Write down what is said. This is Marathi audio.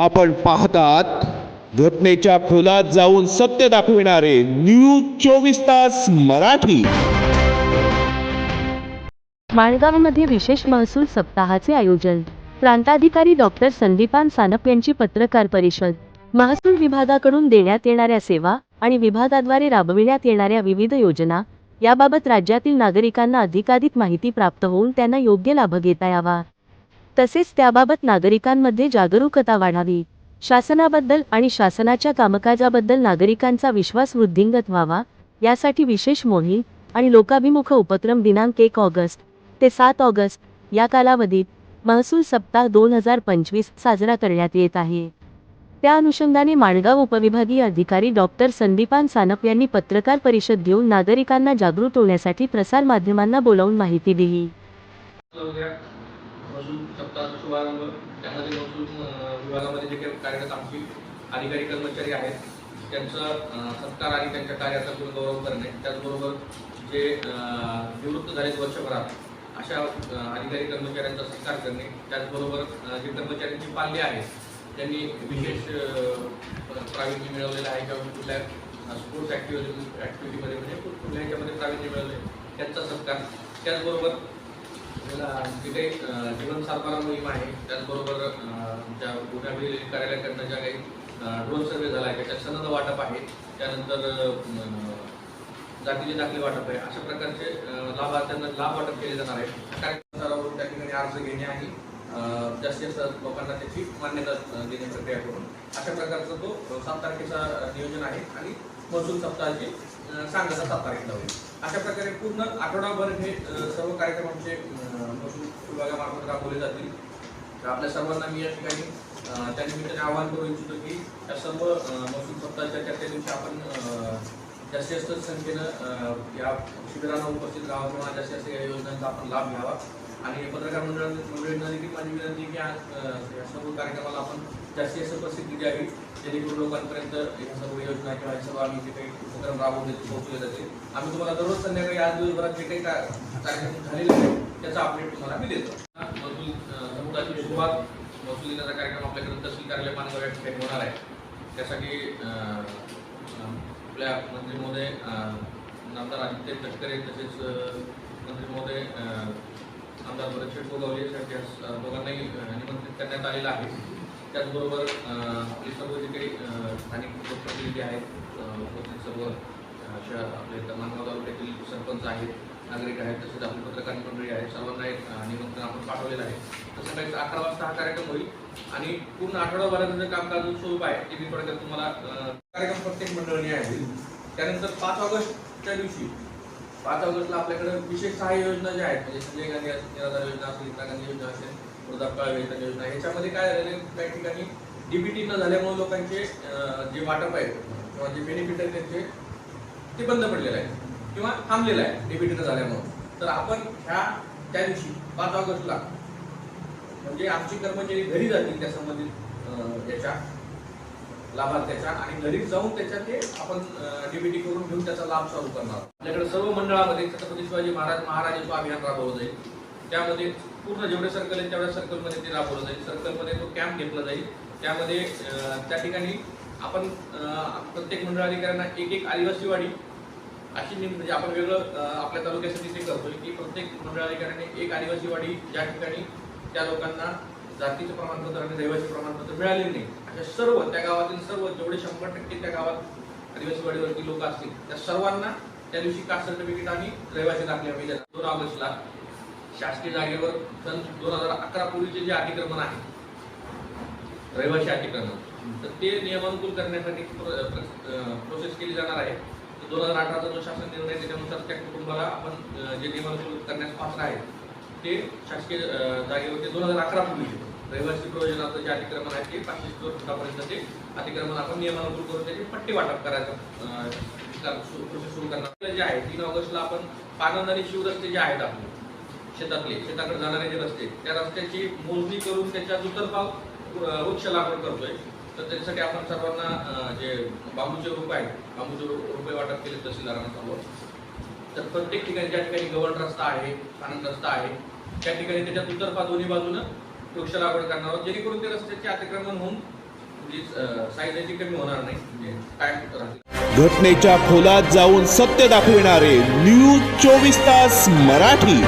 आपण पाहतात घटनेच्या खोलात जाऊन सत्य दाखविणारे न्यूज चोवीस तास मराठी. माणगावमध्ये विशेष महसूल सप्ताहाचे आयोजन. प्रांताधिकारी डॉक्टर संदीपान सानप यांची पत्रकार परिषद. महसूल विभागाकडून देण्यात येणाऱ्या सेवा आणि विभागाद्वारे राबविण्यात येणाऱ्या विविध योजना याबाबत राज्यातील नागरिकांना अधिकाधिक माहिती प्राप्त होऊन त्यांना योग्य लाभ घेता यावा. तसेच त्याबाबत नागरिकांमध्ये जागरूकता वाढावी. शासनाबद्दल आणि शासनाच्या कामकाजाबद्दल नागरिकांचा विश्वास वृद्धिंगत व्हावा यासाठी विशेष मोहीम आणि लोकाभिमुख उपक्रम दिनांक एक ऑगस्ट ते सात ऑगस्ट या कालावधीत महसूल सप्ताह दोन हजार पंचवीस साजरा करण्यात येत आहे. त्या अनुषंगाने माणगाव उपविभागीय अधिकारी डॉक्टर संदीपान सानप यांनी पत्रकार परिषद घेऊन नागरिकांना जागृत होण्यासाठी प्रसारमाध्यमांना बोलावून माहिती दिली. महसूल सप्ताहाचा शुभारंभ. त्यामध्ये महसूल विभागामध्ये जे काही कार्यरत आमची अधिकारी कर्मचारी आहेत त्यांचा सत्कार आणि त्यांच्या कार्याचा गुणगौरव करणे त्याचबरोबर जे निवृत्त झालेत वर्षभरात अशा अधिकारी कर्मचाऱ्यांचा सत्कार करणे त्याचबरोबर जे कर्मचाऱ्यांची पाल्य आहेत त्यांनी विशेष अं, प्रावीण्य मिळवलेलं आहे. किंवा कुठल्या स्पोर्ट्स ॲक्टिव्हिटी ॲक्टिव्हिटीमध्ये म्हणजे कुठल्या ह्याच्यामध्ये प्रावीण्य मिळवले त्यांचा सत्कार. त्याचबरोबर तिथे जीवन सातबारा मोहीम आहे. त्याचबरोबर ज्या गुन्ह्यावरील कार्यालयाकडनं ज्या काही ड्रोन सर्वे झाला आहे त्याच्यात सनद वाटप आहे. त्यानंतर जातीचे दाखले वाटप आहे. अशा प्रकारचे लाभार्थ्यांना लाभ वाटप केले जाणार आहे. कार्यक्रमावरून त्या ठिकाणी अर्ज घेणे आहे. जास्तीत जास्त लोकांना त्याची मान्यता अं, देणे प्रक्रिया करून. अशा प्रकारचा तो सात तारखेचा नियोजन आहे. आणि महसूल सप्ताहाची अं, सांगता सात तारखेला होईल. अशा प्रकारे पूर्ण आठवडाभर हे सर्व कार्यक्रम आमचे महसूल विभागामार्फत राबवले जातील. तर आपल्या सर्वांना मी या ठिकाणी त्यानिमित्ताने आवाहन करू इच्छितो की या सर्व महसूल सप्ताहाच्या त्या त्या दिवशी आपण जास्तीत जास्त संख्येनं या शिबिरांना उपस्थित राहावं किंवा जास्तीत जास्त या योजनांचा आपण लाभ घ्यावा. आणि पत्रकार मंडळ देखील माझी विनंती की आज या सर्व कार्यक्रमाला आपण जास्तीत जास्त प्रसिद्धी द्यावी जेणेकरून लोकांपर्यंत या सर्व योजना किंवा सर्व आम्ही जे काही उपक्रम राबवले पोहोचले जाते आम्ही तुम्हाला दररोज संध्याकाळी आज दिवसभरात जे काही कार्यक्रम झालेले आहेत त्याचा अपडेट तुम्हाला मी देतो. महसूल समुदायाची सुरुवात महसूल दिनाचा कार्यक्रम आपल्याकडे तहसील कार्यालय मानगाव या ठिकाणी होणार आहे. त्यासाठी आपल्या मंत्री महोदय नामदार आदित्य तटकरे तसेच अं, मंत्री महोदय आमदार भरत गोगावले यासाठी दोघांनाही निमंत्रित करण्यात आलेलं आहे. त्याचबरोबर आपले सर्व जे काही स्थानिक लोकप्रतिनिधी आहेत उपस्थित सर्व अशा आपले मानगाव तालुक्यातील सरपंच आहेत नागरिक आहेत तसेच आपली पत्रकार मंडळी आहेत सर्वांना एक निमंत्रण आपण पाठवलेलं आहे. तसं काही अकरा वाजता हा कार्यक्रम होईल. आणि पूर्ण आठवडाभराचं जे कामकाज स्वरूप आहे ते मी थोडक्यात तुम्हाला कार्यक्रम प्रत्येक मंडळी आहे त्यानंतर पाच ऑगस्टच्या दिवशी पाच ऑगस्टला आपल्याकडे विशेष सहाय्य योजना ज्या आहेत म्हणजे संजय गांधी निराधार योजना असेल इंदिरा गांधी योजना असेल वृद्धापकाळ वेतन योजना ह्याच्यामध्ये काय झालेलं आहे, काही ठिकाणी डीबीटी न झाल्यामुळे लोकांचे जे वाटप आहे किंवा जे बेनिफिट आहे त्यांचे ते बंद पडलेलं आहे किंवा थांबलेलं आहे डीबीटी न झाल्यामुळे. तर आपण ह्या त्या दिवशी पाच ऑगस्टला म्हणजे आमची कर्मचारी घरी जातील त्या संबंधित याच्या लाभार्थ्याच्या आणि घरी जाऊन त्याच्या ते आपण डीबीटी करून घेऊन त्याचा लाभ चालू करणार. आपल्याकडे सर्व मंडळामध्ये छत्रपती शिवाजी महाराज महाराजांचं अभियान राबवलं जाईल त्यामध्ये पूर्ण जेवढे सर्कल आहेत तेवढ्या सर्कलमध्ये ते राबवलं जाईल सर्कलमध्ये तो कॅम्प घेतला जाईल. त्यामध्ये त्या ठिकाणी आपण प्रत्येक मंडळ अधिकाऱ्यांना एक एक आदिवासी वाडी अशी निम म्हणजे आपण वेगळं आपल्या तालुक्यासाठी ते करतोय की प्रत्येक मंडळ अधिकाऱ्यांनी एक आदिवासी वाडी ज्या ठिकाणी त्या लोकांना जातीचं प्रमाणपत्र आणि रहिवासी प्रमाणपत्र मिळाले नाही. अशा सर्व त्या गावातील सर्व जेवढे शंभर टक्के त्या गावात आदिवासी वाडीवरती लोक असतील त्या सर्वांना त्या दिवशी कास्ट सर्टिफिकेट आणि रहिवासी दाखले पाहिजे दोन ऑगस्टला शासकीय जागेवर सन दोन हजार अकरा पूर्वीचे जे अतिक्रमण आहे रहिवासी अतिक्रमण तर ते नियमानुकूल करण्यासाठी प्रोसेस केली जाणार आहे. दोन हजार अठराचा जो शासन निर्णय त्याच्यानुसार त्या कुटुंबाला आपण जे नियमानुकूल करण्यास पात्र आहे ते शासकीय जागेवर जागेवरती दोन हजार अकरा पूर्वीचे. रहिवासी प्रयोजनाचं जे अतिक्रमण आहे ते पाचशे स्क्वेअर फुटापर्यंत ते अतिक्रमण आपण नियमानुकूल करून त्याची पट्टी वाटप करायचं. प्रोसेस सुरू करणार. जे आहे तीन ऑगस्टला आपण पानंद आणि शिवरस्ते जे आहेत आपले शेतातले शेताकडे जाणारे जे रस्ते त्या रस्त्याची मोजणी करून त्याच्या दुतर्फा वृक्ष लागवड करतोय. तर त्याच्यासाठी आपण सर्वांना जे बांबूचे रोप आहेत बांबूचे रोपे वाटप केले तहसीलदारांना सर्व तर प्रत्येक ठिकाणी ज्या ठिकाणी गव्हर्न रस्ता आहे आनंद रस्ता आहे त्या ठिकाणी त्याच्या दुतर्फा दोन्ही बाजूनं वृक्ष लागवड करणार आहोत. जेणेकरून ते रस्त्याचे अतिक्रमण होऊन म्हणजे, जी कमी होणार नाही. म्हणजे घटनेच्या खोलात जाऊन सत्य दाखविणारे न्यूज चोवीस तास मराठी.